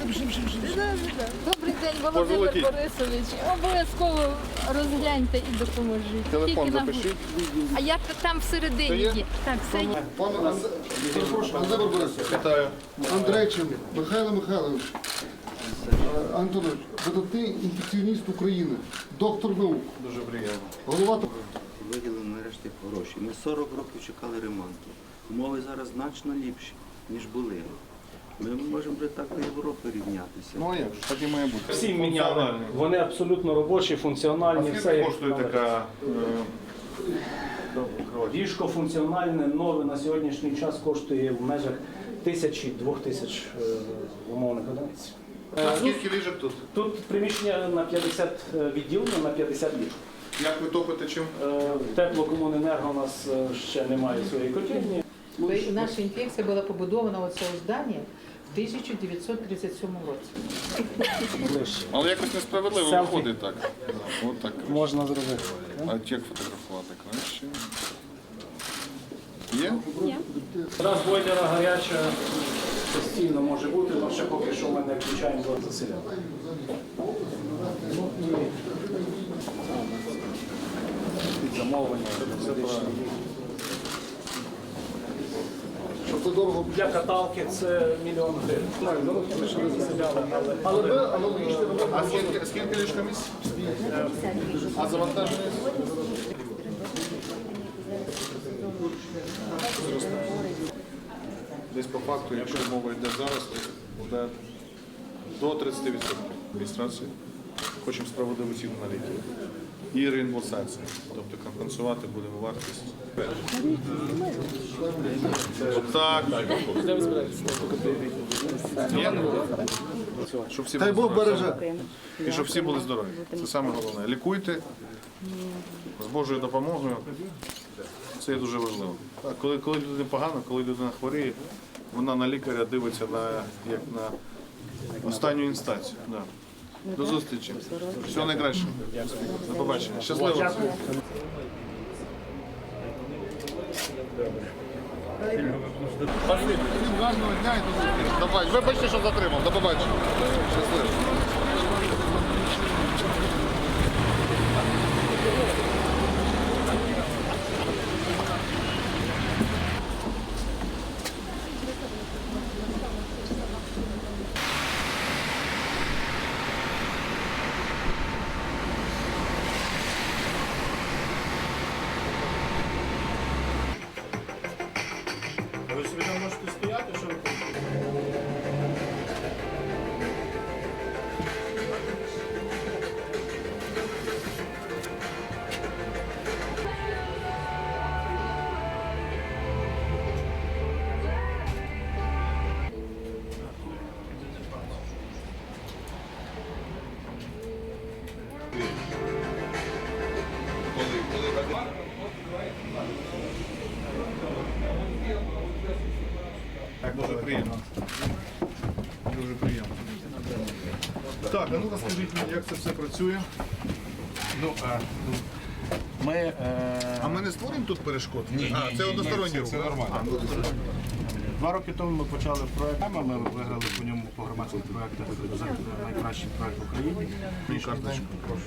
Добрий день, Володимир Позолотіть. Борисович. Обов'язково розгляньте і допоможіть. Телефон Тільки на запишіть. А я там всередині є? Так, все є. Пан Володимир Борисович, Вітаю. Андрейчин Михайло Михайлович, Е, Антонович, видатний інфекціоніст України, доктор наук, Дуже приємно. голова Виділили нарешті гроші. Ми 40 років чекали ремонту. Умови зараз значно ліпші, ніж були. Ми можемо вже так до Європи рівнятися. Ну а як ж, так і має бути. Всі міняли. Вони абсолютно робочі, А функціональні. все скільки як коштує така е, Ліжко функціональне, нове на сьогоднішній час коштує в межах тисячі, двох тисяч е, умовних одиниць. А скільки ліжок тут? Тут приміщення на 50 е, відділення на 50 ліжок. Як ви топите чим? Е, Теплокомуненерго у нас е, ще немає своєї котельні. Наша інфекція була побудована у цьому зданні в 1937 році. Але якось несправедливо Селфі. виходить так. От так. Можна зробити. А як фотографувати краще? Є? Раз бойлера гаряча постійно може бути, але ще поки що ми не включаємо під замовлення. Це дорого. Для каталки це мільйон гривень. Ми ще не заселяли, але- але А скільки, скільки ліжка місць? А завантаження? Десь по факту, якщо мова йде зараз, то буде до 30% реєстрації. Хочемо справедливу ціну на ліки. І реімбурсація. Тобто компенсувати будемо вартість. Отак. Щоб всі Хай були Бог береже. І щоб всі були здорові. Це саме головне. Лікуйте з Божою допомогою. Це є дуже важливо. Так, коли, коли людина погано, коли людина хворіє, вона на лікаря дивиться на, як на останню інстанцію. Да. До зустрічі. Всього найкращого. До побачення. Щасливо. Гарного. Вибачте, що затримав. До побачення. Щасливо. Приємно. Дуже приємно. Так, а ну розкажіть мені, як це все працює. Ну, а, ну, ми, е, А ми не створюємо тут перешкод? Ні, а, це односторонній рух. це да? нормально. А, ну, два роки тому ми почали проект. Ми виграли по ньому по громадських проєктах за найкращий проект в Україні. Карточку, прошу.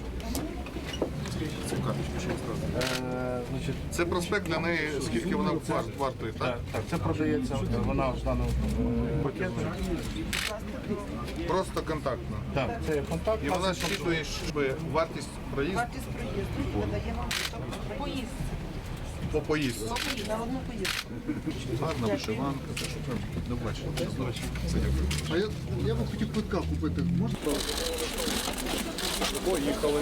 Це карточку, що. Е, значить, Це проспект для неї, скільки вона вар- вартує, так? так, так, це продається, вона в даному е, пакеті. Просто контактно. Так, це є контакт. І вона щитує щоб вартість проїзду Вартість проїзду додаємо поїзд. по поїздці. Гарна вишиванка, те, що побачення. Все, дякую. А я, я би хотів квитка купити. Можна? Поїхали.